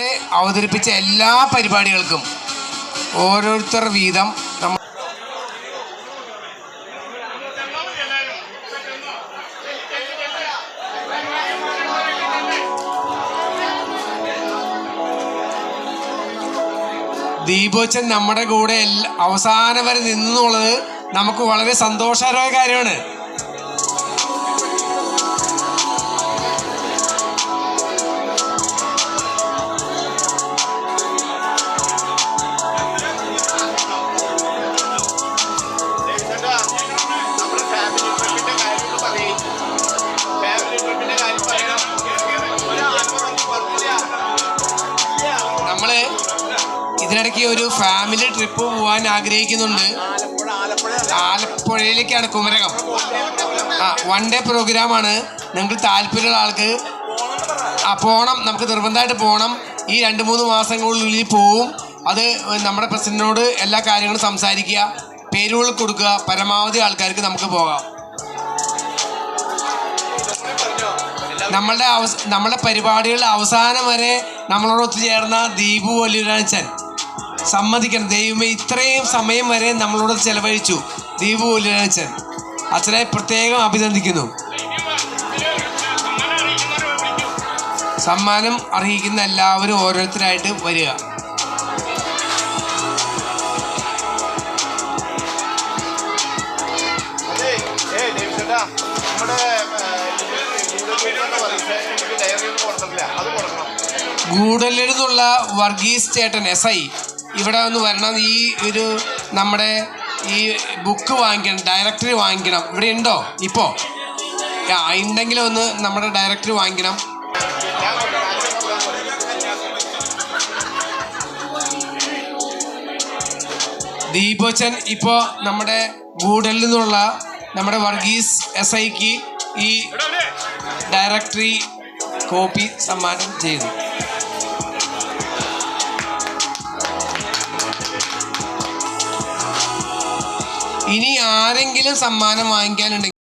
അവതരിപ്പിച്ച എല്ലാ പരിപാടികൾക്കും ഓരോരുത്തർ വീതം നമ്മൾ ദീപോച്ചൻ നമ്മുടെ കൂടെ അവസാനം വരെ നിന്നുള്ളത് നമുക്ക് വളരെ സന്തോഷകരമായ കാര്യമാണ്. ഇതിനിടയ്ക്ക് ഒരു ഫാമിലി ട്രിപ്പ് പോകാൻ ആഗ്രഹിക്കുന്നുണ്ട്. ആലപ്പുഴ ആലപ്പുഴ ആലപ്പുഴയിലേക്കാണ് കുമരകം. ആ വൺ ഡേ പ്രോഗ്രാമാണ് നിങ്ങൾക്ക് താല്പര്യമുള്ള ആൾക്ക് ആ പോകണം നമുക്ക് നിർബന്ധമായിട്ട് പോകണം ഈ രണ്ട് മൂന്ന് മാസങ്ങളിനുള്ളിൽ പോവും. അത് നമ്മുടെ പ്രസിഡന്റിനോട് എല്ലാ കാര്യങ്ങളും സംസാരിക്കുക. പേരുകൾ കൊടുക്കുക. പരമാവധി ആൾക്കാർക്ക് നമുക്ക് പോകാം. നമ്മളുടെ അവസ നമ്മളുടെ പരിപാടികളുടെ അവസാനം വരെ നമ്മളോട് ഒത്തുചേർന്ന ദീപു വലിയൊരാച്ചൻ സമ്മതിക്കണം. ദൈവമേ ഇത്രയും സമയം വരെ നമ്മളോട് ചെലവഴിച്ചു. ദീപു വലിയൊരാച്ചൻ അച്ഛനെ പ്രത്യേകം അഭിനന്ദിക്കുന്നു. സമ്മാനം അർഹിക്കുന്ന എല്ലാവരും ഓരോരുത്തരായിട്ട് വരിക. ഗൂഡല്ലൂരിൽ നിന്നുള്ള വർഗീസ് ചേട്ടൻ എസ് ഐ. ഇവിടെ ഒന്ന് വരണം. ഈ ഒരു നമ്മുടെ ഈ ബുക്ക് വാങ്ങിക്കണം ഡയറക്ടറി വാങ്ങിക്കണം. ഇവിടെ ഉണ്ടോ? ഇപ്പോൾ ഉണ്ടെങ്കിൽ ഒന്ന് നമ്മുടെ ഡയറക്ടറി വാങ്ങിക്കണം. ദീപോച്ചൻ ഇപ്പോൾ നമ്മുടെ ഗൂഡലിൽ നിന്നുള്ള നമ്മുടെ വർഗീസ് എസ് ഐക്ക് ഈ ഡയറക്ടറി കോപ്പി സമ്മാനം ചെയ്തു ഇനി ആരെങ്കിലും സമ്മാനം വാങ്ങിക്കാനുണ്ടെങ്കിൽ